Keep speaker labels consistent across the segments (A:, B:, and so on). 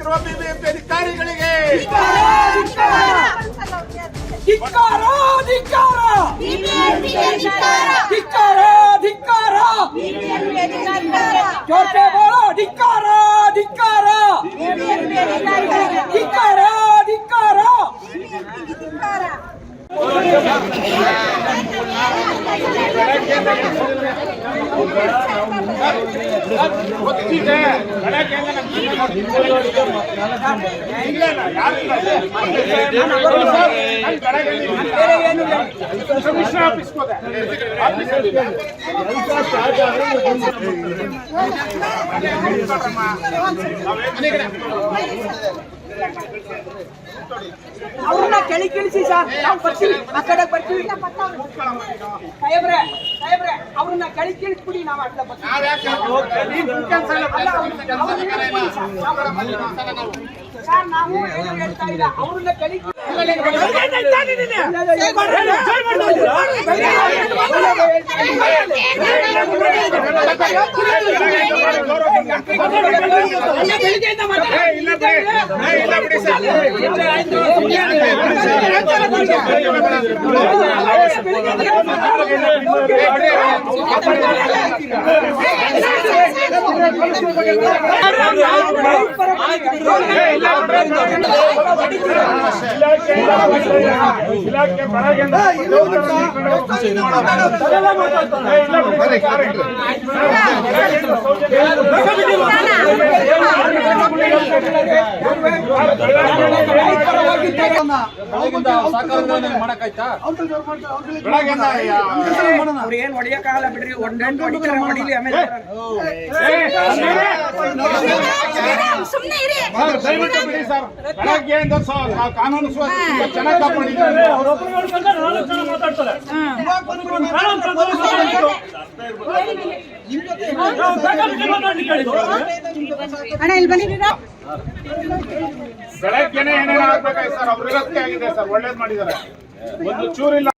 A: ಮಾಡುತ್ತಿರುವ ಬಿಬಿಎಂಪಿ ಅಧಿಕಾರಿಗಳಿಗೆ
B: ಧಿಕ್ಕಾರ ಧಿಕ್ಕಾರ ಧಿಕ್ಕಾರ ಧಿಕ್ಕಾರ ಜೋರ್ಸೆ ಬೋಲೋ
A: ಗೊತ್ತಿದೆ ಬೆಳಗ್ಗೆಯಿಂದ ನಮ್ಗೆ ಇಲ್ಲ, ಯಾರಿಲ್ಲ. ನಾನು ಬೆಳಗ್ಗೆಯಿಂದ ಕಮಿಷನರ್ ಆಫೀಸ್ಗೆ ಹೋದೆ. ಆಫೀಸಲ್ಲಿ
B: ಅವ್ರನ್ನ ಕೆಳಗೆ ಇಳಿಸಿ ಸರ್ ನಾವು ಬರ್ತೀವಿ ಆ ಕಡೆ ಬರ್ತೀವಿ ಸಾಹೇಬ್ರೆ ಸಾಹೇಬ್ರೆ ಅವ್ರನ್ನ ಕೆಳಗೆ ಇಳಿಸ್ಬಿಡಿ ನಾವು ಅಡ್ಡ ಬರ್ತೀವಿ
A: ಇಲ್ಲ ಬಿಡಿ ಸರ್. ಇಲಾಖೆ ಬೆಳಗ್ಗೆಯಿಂದ ಏ, ಇಲ್ಲ ಬಿಡಿ ಸರ್. ಬೆಳಗ್ಗೆಯಿಂದ ಸೌಜನ್ಯ ಬೆಳಗ್ಗೆಯಿಂದ ಯಾ-
B: ಅವ್ರು ಏನ್ ಹೊಡಿಯಕ್ಕಾಗಲ್ಲ ಬಿಡ್ರಿ ಒಂದೆಂಟು ಹೊಡಿತಾರೆ ಹೊಡಿಲಿ
C: ಅಣ್ಣ ಇಲ್ಲಿ ಬನ್ನಿ.
A: ಬೆಳಗ್ಗೆನೆ ಏನೇನು ಆಗ್ಬೇಕಾಗಿ ಸರ್. ಅವ್ರ ಇರೋದಕ್ಕೆ ಆಗಿದೆ ಸರ್. ಒಳ್ಳೇದು ಮಾಡಿದ್ದಾರೆ. ಒಂದು ಚೂರಿಲ್ಲ.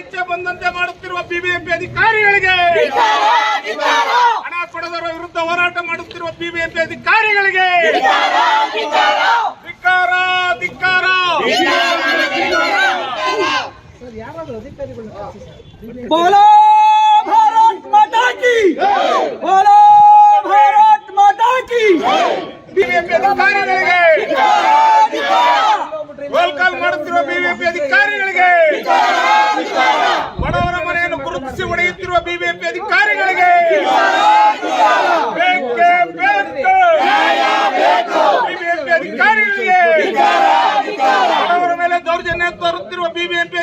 A: ಇಚ್ಛೆ ಬಂದಂತೆ ಮಾಡುತ್ತಿರುವ ಬಿಬಿಎಂಪಿ ಅಧಿಕಾರಿಗಳಿಗೆ ಹಣ ಕೊಡದವರ ವಿರುದ್ಧ ಹೋರಾಟ ಮಾಡುತ್ತಿರುವ ಬಿಬಿಎಂಪಿ ಅಧಿಕಾರಿಗಳಿಗೆ ಧಿಕ್ಕಾರ ಧಿಕ್ಕಾರ.
B: बोलो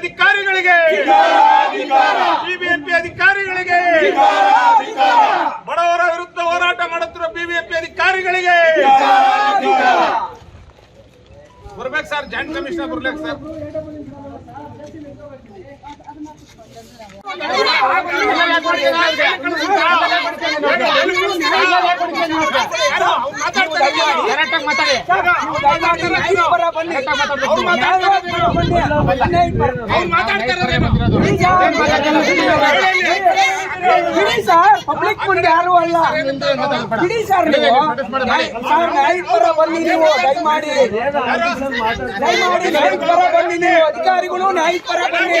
A: ಅಧಿಕಾರಿಗಳಿಗೆ. ಬಿಬಿಎಂಪಿ ಅಧಿಕಾರಿಗಳಿಗೆ. ಬಡವರ ವಿರುದ್ಧ ಹೋರಾಟ ಮಾಡುತ್ತಿರುವ ಬಿಬಿಎಂಪಿ ಅಧಿಕಾರಿಗಳಿಗೆ. ಬರ್ಬೇಕು ಸರ್ ಜಾಯಿಂಟ್ ಕಮಿಷನರ್ ಬರ್ಬೇಕು ಸರ್.
B: ಬಿಡಿ ಸರ್ ಪಬ್ಲಿಕ್ ಮುಂದೆ ಯಾರು ಅಲ್ಲ ಬಿಡಿ ಸರ್ ನೀವು ಸರ್ ನೈಟ್ ಬನ್ನಿ ನೀವು. ದಯಮಾಡಿ ದಯಮಾಡಿ ನೈಟ್ ಬನ್ನಿ. ನೀವು ಅಧಿಕಾರಿಗಳು ನೈಟ್ ಬನ್ನಿ.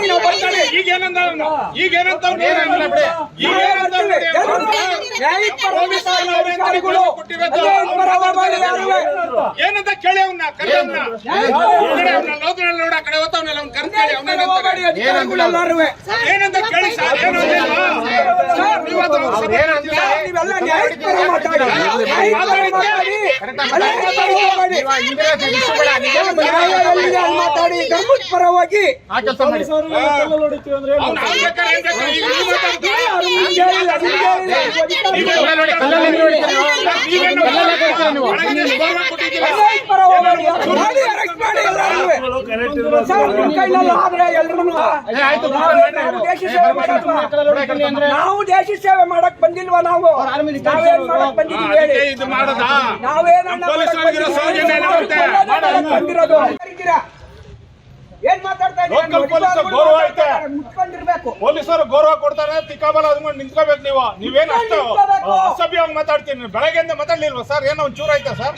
B: ಕೈಲೆಲ್ಲ ಬರ್ತಾನೆ ಈಗ
A: ಈಗೇನಂದ ಈಗ ಏನಂತ ಕೇಳಿ ಅವನ್ನ ಕರೆ ಅವನ್ನ ಲೋಕದಲ್ಲಿ ನೋಡ ಕಡೆ ಹೋಗ್ತಾವನಲ್ಲ ಅವ್ನ ಕರೆ ಕೇಳಿ ಅವನ ಏನಂತ ಕೇಳಿ ಸರ್ ಏನು
B: ನೀವೆಲ್ಲ ಮಾತಾಡಿ ಮಾತಾಡಿ ಧರ್ಮದ ಪರವಾಗಿ?
A: ಈಗ ನೀವು
B: ಪರ ಹೋಗಬೇಡಿ. ಮಾಡಿ ನಾವು ದೇಶ ಸೇವೆ ಮಾಡಲ್ವಾ? ನಾವು ದೇಶ ಸೇವೆ ಮಾಡಕ್ ಬಂದಿಲ್ವಾ ನಾವು ನಾವೇನ್ ಮಾಡಕ್? ಮಾತಾಡಕ್ ಬಂದಿರೋದು ಏನ್ ಮಾತಾಡ್ತಾ ಇದ್ದೀರಾ?
A: ಪೊಲೀಸ್ ಗೌರವ ಐತೆ. ಪೊಲೀಸರು ಗೌರವ ಕೊಡ್ತಾರೆ ತಿಕ್ಕಾಬಲ ಅದ್ಕೊಂಡು ನಿಂತ್ಕೋಬೇಕು ನೀವು. ನೀವೇನು ಅಷ್ಟು. ಅಸಭ್ಯವಾಗಿ ಮಾತಾಡ್ತೀನಿ. ಬೆಳಗ್ಗೆಯಿಂದ ಮಾತಾಡ್ಲಿಲ್ವಾ ಸರ್? ಏನೋ ಒಂಚೂರು ಐತೆ ಸರ್?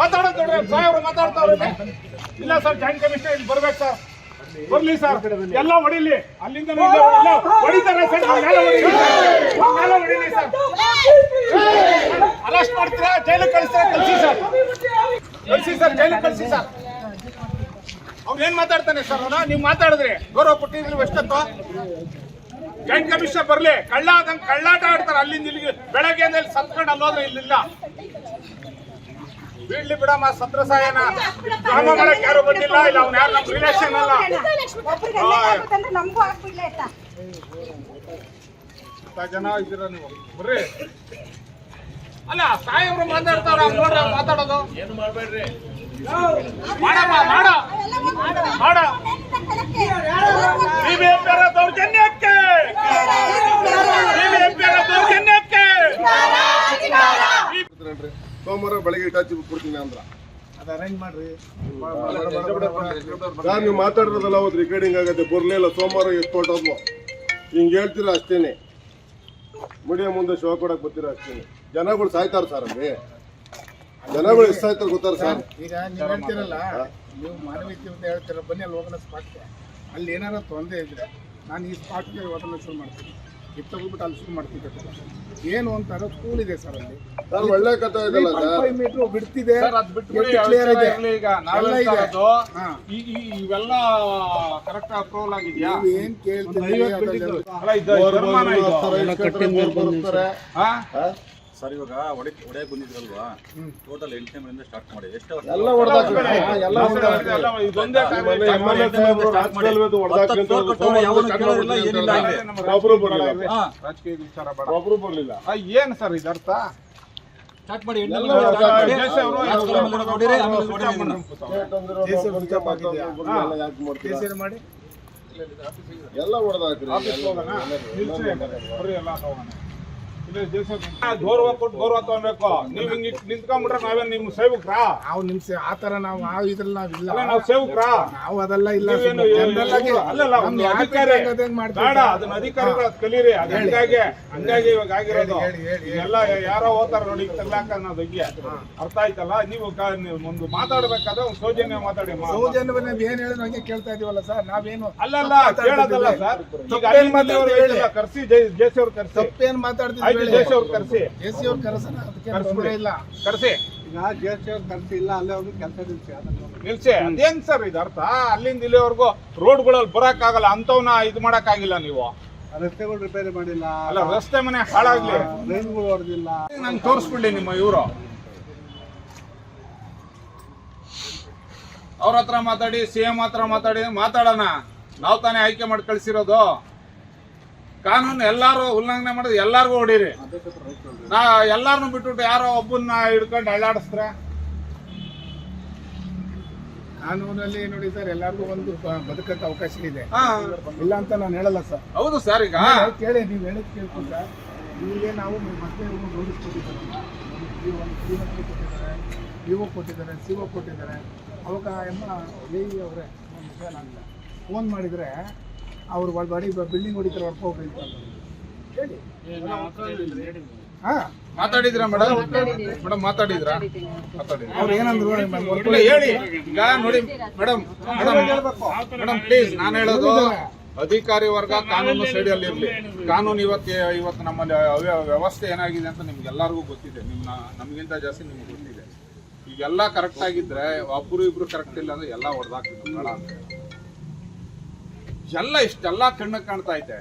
A: ಮಾತಾಡೋದು ನೋಡ್ರಿ ಸಾಹೇಬ್ರು ಮಾತಾಡ್ತಾವ್ರೆ ಇಲ್ಲ. ಸರ್ ಜಾಯಿಂಟ್ ಕಮಿಷನರ್ ಇಲ್ಲಿ ಬರ್ಬೇಕು ಸರ್. ಬರ್ಲಿ ಸರ್. ಎಲ್ಲ ಹೊಡಿಲಿ. ಅಲ್ಲಿಂದ ಹೊಡಿತಾರೆ ಸರ್ ಹೊಡಿಲಿ. ಸರ್. ಅರೆಸ್ಟ್ ಮಾಡ್ತೀರಾ? ಜೈಲಿಗೆ ಕಳಿಸ್ತಾರೆ? ಕಳಿಸಿ ಸರ್. ಕಳಿಸಿ ಸರ್ ಜೈಲಿಗೆ ಕಳಿಸಿ ಸರ್. ಅವ್ನು ಏನ್ ಮಾತಾಡ್ತಾನೆ ಸರ್? ಅವನ ನೀವು ಮಾತಾಡಿದ್ರೆ ಗೌರವ ಕೊಟ್ಟಿದ್ರು ಎಷ್ಟೊತ್ತು ಜಾಯಿಂಟ್ ಕಮಿಷನರ್ ಬರ್ಲಿ. ಕಳ್ಳ ಅದಂಗ್ ಕಳ್ಳಾಟ ಆಡ್ತಾರೆ. ಅಲ್ಲಿಂದ ಇಲ್ಲಿಗೆ ಬೆಳಗ್ಗೆ ಇಲ್ಲಿ ಸತ್ಕೊಂಡು ಅಲ್ಲೋದ್ರೆ ಇಲ್ಲಿಲ್ಲ. ಬೀಳ್ಲಿ ಬಿಡಮ್ಮ ಸತ್ರ ಸಾಯನ. ಡ್ರಾಮಾ ಮಾಡಕ್ ಯಾರು ಬಂದಿಲ್ಲ. ಇಲ್ಲ ಅವ್ನ ಯಾರು ನಮ್ ರಿಲೇಷನ್ ಅಲ್ಲ. ಜನ ಇದ್ದೀರ ನೀವು? ಬರ್ರಿ. ಅಲ್ಲ ಸಾಯವ್ರು ಮಾತಾಡ್ತಾರ ನೋಡ್ರಿ ಮಾತಾಡೋದು. ಏನು ಮಾಡ್ಬೇಡ್ರಿ? ಮಾಡಮ್ಮ ಮಾಡ. ಮಾಡ ಬಿಬಿಎಂಪಿಯರ ದೌರ್ಜನ್ಯಕ್ಕೆ. ಬಿಬಿಎಂಪಿಯರ ದೌರ್ಜನ್ಯಕ್ಕೆ.
D: ಸೋಮವಾರ ಬೆಳಗ್ಗೆ ಇಟಾಚಿ ಕೊಡ್ತೀನಿ ಅಂದ್ರ.
A: ಅದ ಅರೇಂಜ್ ಮಾಡ್ರಿ.
D: ಸರ್ ನೀವು ಮಾತಾಡಿರೋದಲ್ಲ ಅವತ್ತು ರೆಕಾರ್ಡಿಂಗ್ ಆಗತ್ತೆ. ಬರ್ಲಿಲ್ಲ ಸೋಮವಾರ ಎಷ್ಟು ಹೊಟ್ಟೋದ್ವು ಹಿಂಗೆ ಹೇಳ್ತೀರ ಅಷ್ಟೇನೆ. ಮೀಡಿಯಾ ಮುಂದೆ ಶೋ ಕೊಡಕ್ ಬರ್ತೀರ ಅಷ್ಟೇನೆ. ಜನಗಳು ಸಾಯ್ತಾರ ಸರ್ ಅಲ್ಲಿ. ಜನಗಳು ಎಷ್ಟು ಸಾಯ್ತಾರ ಗೊತ್ತಾರ ಸರ್
E: ಈಗ ನೀವು ಹೇಳ್ತಿರಲ್ಲ. ನೀವು ಮಾನವೀಯತೆ ಅಂತ ಹೇಳ್ತೀರ ಬನ್ನಿ ಅಲ್ಲಿ ಹೋಗೋಣ ಸ್ಪಾಟ್ಗೆ ಅಲ್ಲಿ ಏನಾರ ತೊಂದರೆ ಇದ್ದರೆ ನಾನು ಈ ಸ್ಪಾಟ್ಗೆ ಹೋಗೋಣ ಶುರು ಮಾಡ್ತೀನಿ. ಇದು ಹೋಗ್ಬಿಟ್ಟು ಅಲ್ಲಿ ಶುರು ಮಾಡ್ತೀನಿ ಕಟ್ಟಡ. ಏನು ಅಂತಾರ ಸ್ಕೂಲ್ ಇದೆ ಸರ್ ಅಲ್ಲಿ.
D: ಸರ್ ಒಳ್ಳೆ ಕಥೆ
E: ಮೀಟರ್ ಬಿಡ್ತಿದೆ. Clear ಇದೆ?
A: ಈಗ. ಇವೆಲ್ಲ ಕರೆಕ್ಟ್ ಅಪ್ರೂವಲ್ ಆಗಿದ್ಯಾ?
E: ನೀವು ಏನ್ ಕೇಳ್ತೀರಿ
F: ಸರ್ ಇವಾಗ ಒಡೆ ಹೊಡೆಯಕ್ಕೆ ಬಂದಿದ್ರಲ್ವಾ? ಟೋಟಲ್ ಎಂಟನೇ ಮನೆಯಿಂದ ಸ್ಟಾರ್ಟ್ ಮಾಡಿ. ಎಷ್ಟು
D: ಎಲ್ಲ ಒಬ್ರು ಬರ್ಲಿಲ್ಲ
F: ಹಾ.
A: ರಾಜಕೀಯ ವಿಚಾರ ಬೇಡ.
D: ಒಬ್ರು ಬರ್ಲಿಲ್ಲ.
A: ಆ, ಏನ್ ಸರ್ ಇದರ್ಥ?
F: ಸ್ಟಾರ್ಟ್ ಮಾಡಿ
D: ಎಲ್ಲ ಹೊಡೆದಾಕ್ರಿ.
A: ಎಲ್ಲ ಹೋಗೋಣ ಇಲ್ಲ ಜೇಸಿ ಅವ್ರು ಗೌರವ ಕೊಟ್ಟು ಗೌರವ ತಗೊಬೇಕು ನೀವ್ ಹಿಂಗ್ ನಿಂತ್ಕೊಂಡ್ಬಿಟ್ರೆ ನಾವೇನ್ ನಿಮ್ ಸೇವಕ್ರಾ?
E: ನಾವು ನಿಮ್ಸೆ ಆ ತರ ನಾವು ಆ ಇದ್ರಲ್ಲಿ ಇಲ್ಲ
A: ಅಲ್ಲ ನಾವು ಸೇವಕ್ರಾ?
E: ನಾವು ಅದೆಲ್ಲ ಇಲ್ಲ
A: ನೀವೇನು ಅಲ್ಲಲ್ಲ
E: ನಮ್ಗೆ
A: ಒಂದು
E: ಯಾಕೆ
A: ಅಧಿಕಾರಿ
E: ಬೇಕಾದಂಗ್ ಮಾಡ್ತೀವಿ
A: ಬೇಡ ಅದನ್ನ ಅಧಿಕಾರಿಗಳು ಅದ್ ಕಲೀರಿ. ಅದ್ ಹಂಗಾಗಿ ಹಂಗಾಗಿ ಇವಾಗ ಆಗಿರೋದು.
E: ಹೇಳಿ, ಹೇಳಿ, ಹೇಳಿ.
A: ಎಲ್ಲ ಯಾರೋ ಹೋತಾರ ನೋಡಿ ತಗ್ಲಾಕ ಅನ್ನೋದು ಹಂಗೆ. ಅರ್ಥ ಆಯ್ತಲ್ಲ? ನೀವು ಕ- ನೀವು ಒಂದು ಮಾತಾಡ್ಬೇಕಾದ್ರೆ ಒಂದು ಸೌಜನ್ಯ ಮಾತಾಡಿ ಮಾ-
E: ಸೌಜನ್ಯ ಏನ್ ಹೇಳಿದ್ರು ಹಂಗೆ ಕೇಳ್ತಾ ಇದೀವಲ್ಲ ಸರ್? ನಾವೇನು
A: ಅಲ್ಲಲ್ಲ ಕೇಳೋದಲ್ಲ. ಸರ್. ಈಗ
E: ತಪ್ಪೇನ್ ಹೇಳಿ.
A: ಕರ್ಸಿ ಜೈ- ಜೇಸಿ ಅವ್ರು ಕರ್ಸಿ.
E: ತಪ್ಪೇನ್
A: ಆಯ್ತು
E: ಮಾತಾಡ್ತಿದ್ವಿ
A: ಜೇಸಿ ಅವ್ರು ಕರ್ಸಿ.
E: ಎಸ್ ಸಿ ಅವ್ರು ಕರೆಸೋಣ ಅದಕ್ಕೆ ತೊಂದರೆ
A: ಕರ್ಸ್ಬಿಡಿ
E: ಇಲ್ಲ
A: ಕರ್ಸಿ ನಿಲ್ಸಿ ಅದೇನ್ ಸರ್ ಇದು ಅರ್ಥ? ಅಲ್ಲಿಂದ ಇಲ್ಲಿವರೆಗೂ ರೋಡ್ಗಳಲ್ಲಿ ಬರಕ್ ಆಗಲ್ಲ ಅಂತವ್ನ ಇದು ಮಾಡಕ್ ಆಗಿಲ್ಲ ನೀವು
E: ರಸ್ತೆಗಳು ರಿಪೇರಿ ಮಾಡಿಲ್ಲ.
A: ಅಲ್ಲ ರಸ್ತೆ ಮನೆ ಹಾಳಾಗ್ಲಿ.
E: ರೈಲ್ಗಳು ಹೊಡೆದಿಲ್ಲ.
A: ನಂಗೆ ತೋರಿಸ್ಬಿಡ್ಲಿ ನಿಮ್ಮ ಇವರು. ಅವ್ರ ಹತ್ರ ಮಾತಾಡಿ ಸಿ ಎಂ ಹತ್ರ ಮಾತಾಡಿ ಮಾತಾಡೋಣ. ನಾವು ತಾನೇ ಆಯ್ಕೆ ಮಾಡಿ ಕಳ್ಸಿರೋದು ಕಾನೂನು ಎಲ್ಲಾರು ಉಲ್ಲಂಘನೆ ಮಾಡಿದ್ರೆ ಎಲ್ಲಾರ್ಗೂ ಹೊಡೀರಿ. ನಾ ಎಲ್ಲಾರನ್ನು ಬಿಟ್ಬಿಟ್ಟು ಯಾರೋ ಒಬ್ಬನ್ನ ಹಿಡ್ಕೊಂಡು ಅಳ್ಳಾಡಿಸ್ರ
E: ಕಾನೂನಲ್ಲಿ ನೋಡಿ ಸರ್ ಎಲ್ಲರಿಗೂ ಒಂದು ಬದುಕಕ್ಕೆ ಅವಕಾಶ ಇದೆ. ಇಲ್ಲ ಅಂತ ನಾನು ಹೇಳಲ್ಲ ಸರ್.
A: ಹೌದು ಸರ್ ಈಗ.
E: ಕೇಳಿ ನೀವು ಹೇಳಕ್ ಕೇಳ್ಕೊಂಡ ನಿಮಗೆ ನಾವು ಮತ್ತೆ ಕೊಟ್ಟಿದ್ದಾರೆ ಶ್ರೀಮಂತರು ಕೊಟ್ಟಿದ್ದಾರೆ ಇಒ ಕೊಟ್ಟಿದ್ದಾರೆ. ಅವಾಗ ಎಮ್ಮ ಇ ಅವರೇ ಫೋನ್ ಮಾಡಿದರೆ ಅವ್ರು ಬಾಡಿ ಬಿಲ್ಡಿಂಗ್ ಹೊಡಿತಾರೆ ಅಂತ. ಅಂದ್ರು. ಹೇಳಿ. ಹಾಂ.
A: ಮಾತಾಡಿದ್ರ ಮೇಡಮ್? ಮೇಡಮ್ ಮಾತಾಡಿದ್ರಾ ಮಾತಾಡಿ
E: ಅವ್ರು ಏನಂದ್ರು
A: ಇಲ್ಲ ಹೇಳಿ. ಈಗ ನೋಡಿ ಮೇಡಮ್ ಮೇಡಮ್ ಮೇಡಮ್ ಪ್ಲೀಸ್ ನಾನು ಹೇಳೋದು ಅಧಿಕಾರಿ ವರ್ಗ ಕಾನೂನು ಸೈಡಲ್ಲಿ ಇರಲಿ. ಕಾನೂನು ಇವತ್ತು ಇವತ್ತು ನಮ್ಮಲ್ಲಿ ಅವ್ಯ- ವ್ಯವಸ್ಥೆ ಏನಾಗಿದೆ ಅಂತ ನಿಮ್ಗೆ ಎಲ್ಲರಿಗೂ ಗೊತ್ತಿದೆ. ನಿಮ್ಮ ನಮಗಿಂತ ಜಾಸ್ತಿ ನಿಮ್ಗೆ ಗೊತ್ತಿದೆ. ಈಗೆಲ್ಲ ಕರೆಕ್ಟ್ ಆಗಿದ್ರೆ ಒಬ್ರು ಇಬ್ರು ಕರೆಕ್ಟ್ ಇಲ್ಲ ಅಂದ್ರೆ ಎಲ್ಲ ಹೊಡೆದಾಕ್ತಿದ್ರು ಬೇಡ ಎಲ್ಲ ಇಷ್ಟೆಲ್ಲ ಕಣ್ಣು ಕಾಣ್ತಾ ಐತೆ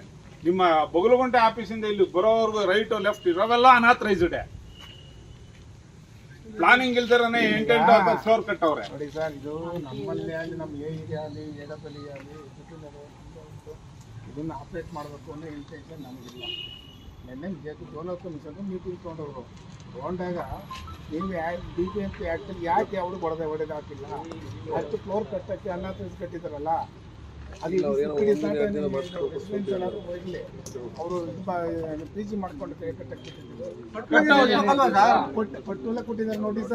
A: ನಿಮ್ಮ ಬೊಗಲಗುಂಟೆ ಆಫೀಸಿಂದ ಇಲ್ಲಿ ಬರೋವರೆಗೂ ರೈಟ್ ಲೆಫ್ಟ್ ಇರೋವೆಲ್ಲ ಅನಾಥರೈಸ್ಡ್ ಪ್ಲಾನಿಂಗ್ ಇಲ್ದಿರನೆ ಎಂಟೆಂಟು ಹತ್ತು ಫ್ಲೋರ್ ಕಟ್ಟವ್ರೆ.
E: ನೋಡಿ ಸರ್ ಇದು ನಮ್ಮಲ್ಲಿ ಆಗಲಿ ನಮ್ಮ ಇಗೆ ಆಗಲಿ ಎಡಬಲಿ ಆಗಲಿ ಇದನ್ನ ಆಪ್ರೇಟ್ ಮಾಡಬೇಕು ಅನ್ನೋ ಇಂಟೆನ್ಷನ್ ನಮಗಿಲ್ಲ. ನಿನ್ನೆ ಜೊತೆ ಸೋಲತ್ತು ಮಿಸಲು ಮೀಟಿಂಗ್ ತೊಗೊಂಡವರು. ತೊಗೊಂಡಾಗ ನೀವು ಡಿ ಪಿ ಎಂ ಪಿ ಆ್ಯಕ್ಟಲ್ಲಿ ಯಾಕೆ ಅವರು ಹೊಡೆದ ಹೊಡೆದಾಕಿಲ್ಲ? ಅಷ್ಟು ಫ್ಲೋರ್ ಕಟ್ಟಕ್ಕೆ ಅನ್ನ ಕಟ್ಟಿದಾರಲ್ಲ ಎಲ್ಲರೂ ಹೋಗ್ಲಿ. ಅವರು ಪಿ ಜಿ ಮಾಡ್ಕೊಂಡು ಕೈ ಕಟ್ಟಕ್ಕೆ ಕೊಟ್ಟಿದ್ದಾರೆ ಕೊಟ್ಟಿದ್ದಾರೆ ನೋಟಿಸ್